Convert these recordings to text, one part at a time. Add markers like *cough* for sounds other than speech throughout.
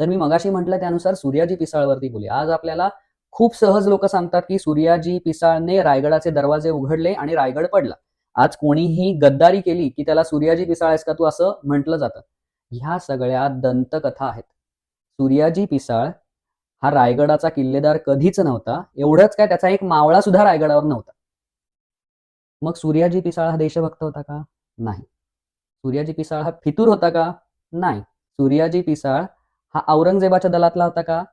तर मी मगाशी म्हटलं त्यानुसार सूर्याजी पिसाळवरती बोलूया आज आपल्याला खूप सहज लोक सांगतात की सूर्याजी पिसाळने रायगडाचे दरवाजे उघडले आणि रायगड पडला. आज कोणीही गद्दारी केली की त्याला सूर्याजी पिसाळ आहेस का तू असं म्हटलं जातं. ह्या सगळ्या दंतकथा आहेत. सूर्याजी पिसाळ हा रायगडाचा किल्लेदार कधीच नव्हता. एवढंच काय त्याचा एक मावळा सुद्धा रायगडावर नव्हता. मग सूर्याजी पिसाळ हा देशभक्त होता का? नाही. सूर्याजी पिसाळ हा फितूर होता का? नाही. सूर्याजी पिसाळ हा औरंगजेबाच्या दलातला होता का?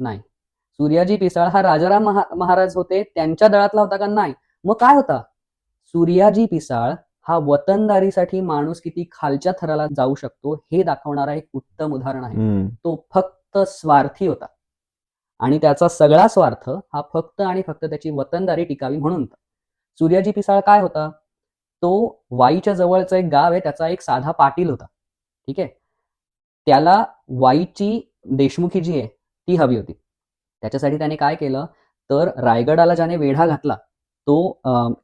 नाही. सूर्याजी पिसाळ हा राजाराम महा महाराज होते त्यांच्या दळातला होता का? नाही. मग काय होता? सूर्याजी पिसाळ हा वतनदारीसाठी माणूस किती खालच्या थराला जाऊ शकतो हे दाखवणारा एक उत्तम उदाहरण आहे. तो फक्त स्वार्थी होता. आणि त्याचा सगळा स्वार्थ हा फक्त आणि फक्त त्याची वतनदारी टिकावी म्हणून. सूर्याजी पिसाळ काय होता? तो वाईच्या जवळचं एक गाव आहे त्याचा एक साधा पाटील होता. ठीक आहे? त्याला वाईची देशमुखी जी आहे ती हवी होती. त्याच्यासाठी त्याने काय केलं? तर रायगडाला ज्याने वेढा घातला तो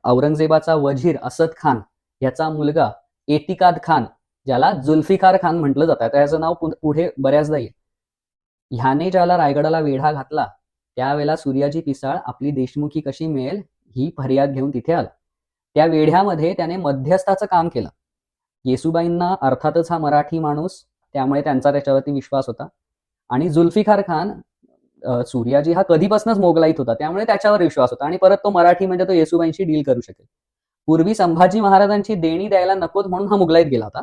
औरंगजेबाचा वजीर असद खान याचा मुलगा एतिकाद खान ज्याला जुल्फिकार खान म्हटलं जातं. त्याचं नाव पुढे बऱ्याचदा येईल. ह्याने ज्याला रायगडाला वेढा घातला त्यावेळेला सूर्याजी पिसाळ आपली देशमुखी कशी मिळेल ही फरियाद घेऊन तिथे आला. त्या वेढ्यामध्ये त्याने मध्यस्थाचं काम केलं. येसुबाईंना अर्थातच हा मराठी माणूस त्यामुळे त्यांचा त्याच्यावरती विश्वास होता. आणि जुल्फिकार खान सूर्याजी हा कधीपासूनच मोगलाईत होता. त्यामुळे त्याच्यावर विश्वास होता. आणि परत तो मराठी म्हणजे तो येसुबाईंशी डील करू शकेल. पूर्वी संभाजी महाराजांची देणी द्यायला नकोत म्हणून हा मुगलाईत गेला होता.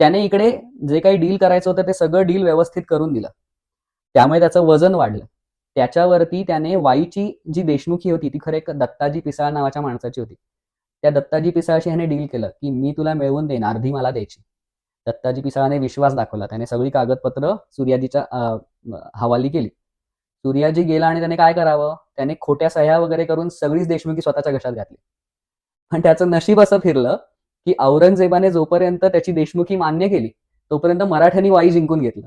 त्याने इकडे जे काही डील करायचं होतं ते सगळं डील व्यवस्थित करून दिलं. त्यामुळे त्याचं वजन वाढलं. त्याच्यावरती त्याने वाईची जी देशमुखी होती ती खरे दत्ताजी पिसाळ नावाच्या माणसाची होती. त्या दत्ताजी पिसाळशी ह्याने डील केलं की मी तुला मिळवून देईन अर्धी मला द्यायची. दत्ताजी पिसाळाने विश्वास दाखवला. त्याने सगळी कागदपत्र सूर्याजीच्या हवाली केली. सूर्याजी गेला आणि त्याने काय करावं? त्याने खोट्या सह्या वगैरे करून सगळीच देशमुखी स्वतःच्या घशात घातली. पण त्याचं नशीब असं फिरलं की औरंगजेबाने जोपर्यंत त्याची देशमुखी मान्य केली तोपर्यंत मराठ्यांनी वाई जिंकून घेतलं.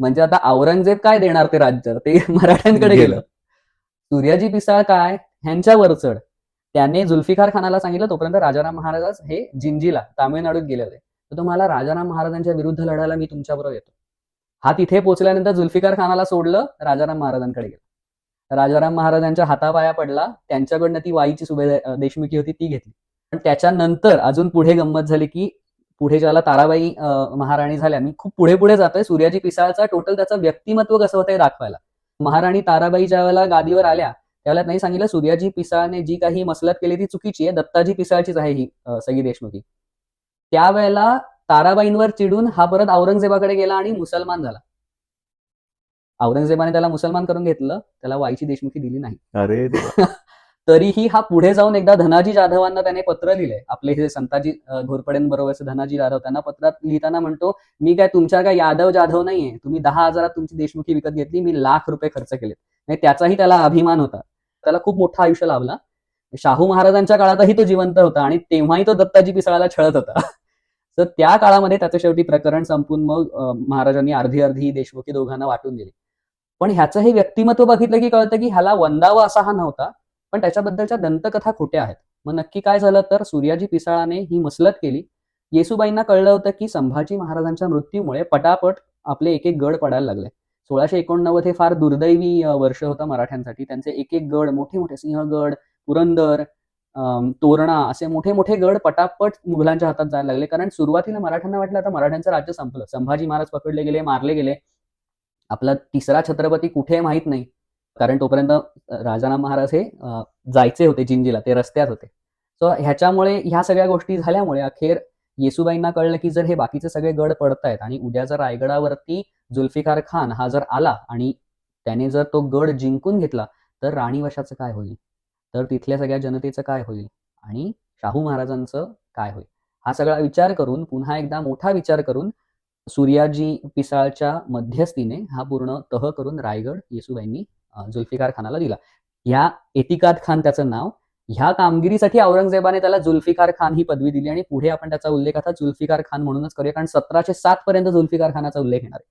म्हणजे आता औरंगजेब काय देणार ते राज्य? ते *laughs* मराठ्यांकडे गेलं. गेलं. सूर्याजी पिसाळ काय? ह्यांच्यावर चढ त्याने जुल्फिकार खानाला सांगितलं तोपर्यंत राजाराम महाराज हे जिंजीला तामिळनाडूत गेले होते. तर तुम्हाला राजाराम महाराजांच्या विरुद्ध लढायला मी तुमच्याबरोबर येतो. हा तिथे पोहोचल्यानंतर जुल्फिकार खानाला सोडलं राजाराम महाराजांकडे गेला. राजाराम महाराजांच्या हातापाया पडला त्यांच्याकडनं ती वाईची सुभे देशमुखी होती ती घेतली. पण त्याच्यानंतर अजून पुढे गंमत झाली की पुढे ज्याला ताराबाई महाराणी झाल्या मी खूप पुढे पुढे जातोय सूर्याजी पिसाळचा टोटल त्याचं व्यक्तिमत्व कसं होतं हे दाखवायला. महाराणी ताराबाई ज्या वेळेला गादीवर आल्या त्यावेळेला नाही सांगितलं सूर्याजी पिसाळने जी काही मसलत केली ती चुकीची आहे दत्ताजी पिसाळचीच आहे ही अं, सगळी देशमुखी. त्यावेळेला ताराबाईंवर चिडून हा परत औरंगजेबाकडे गेला आणि मुसलमान झाला. औरंगजेबाने त्याला मुसलमान करून घेतलं त्याला वाईची देशमुखी दिली नाही. अरे. *laughs* तरीही हा पुढे जाऊन एकदा धनाजी जाधवांना त्याने पत्र लिहिलंय. आपले हे संताजी घोरपडेंबरोबरचे धनाजी जाधव त्यांना पत्रात लिहिताना म्हणतो मी काय तुमच्या काय यादव जाधव नाहीये. तुम्ही दहा हजारात तुमची देशमुखी विकत घेतली मी लाख रुपये खर्च केले त्याचाही त्याला अभिमान होता. त्याला खूप मोठं आयुष्य लाभला. शाहू महाराजांच्या काळातही तो जिवंत होता आणि तेव्हाही तो दत्ताजी पिसाळाला छळत होता. तर त्या काळामध्ये त्याचं शेवटी प्रकरण संपून मग महाराजांनी अर्धी अर्धी देशमुखी दोघांना वाटून दिली. पण ह्याचं हे व्यक्तिमत्व बघितलं की कळतं की ह्याला वंदावा असा हा नव्हता पण त्याच्याबद्दलच्या दंतकथा खोट्या आहेत. मग नक्की काय झालं तर सूर्याजी पिसाळाने ही मसलत केली. येसुबाईंना कळलं होतं की संभाजी महाराजांच्या मृत्यूमुळे पटापट आपले एक एक गड पडायला लागले. सोळाशे एकोणनव्वद हे फार दुर्दैवी वर्ष होतं मराठ्यांसाठी. त्यांचे एक एक गड मोठे मोठे सिंहगड पुरंदर तोरणा असे मोठे मोठे गड पटापट मुघलांच्या हातात जायला लागले. कारण सुरुवातीला मराठ्यांना वाटलं आता मराठ्यांचं राज्य संपलं. संभाजी महाराज पकडले गेले मारले गेले. आपला तिसरा छत्रपती कुठे माहीत नाही. कारण तोपर्यंत राजाराम महाराज हे जायचे होते जिंजीला. ते रस्त्यात होते. सो ह्याच्यामुळे ह्या सगळ्या गोष्टी झाल्यामुळे अखेर येसुबाईंना कळलं की जर हे बाकीचे सगळे गड पडतायत आणि उद्या जर रायगडावरती जुल्फिकार खान हा जर आला आणि त्याने जर तो गड जिंकून घेतला तर राणीवशाचं काय होईल? तर तिथल्या सगळ्या जनतेचं काय होईल? आणि शाहू महाराजांचं काय होईल? हा सगळा विचार करून पुन्हा एकदा मोठा विचार करून सूर्याजी पिसाळच्या मध्यस्थीने हा पूर्ण तह करून रायगड येसुबाईंनी जुल्फिकार खानाला दिला. या एतिकाद खान त्याचं नाव ह्या कामगिरीसाठी औरंगजेबाने त्याला जुल्फिकार खान ही पदवी दिली आणि पुढे आपण त्याचा उल्लेख आता जुल्फिकार खान म्हणूनच करूया कारण सतराशे सात पर्यंत जुल्फिकार खानाचा उल्लेख येणार आहे.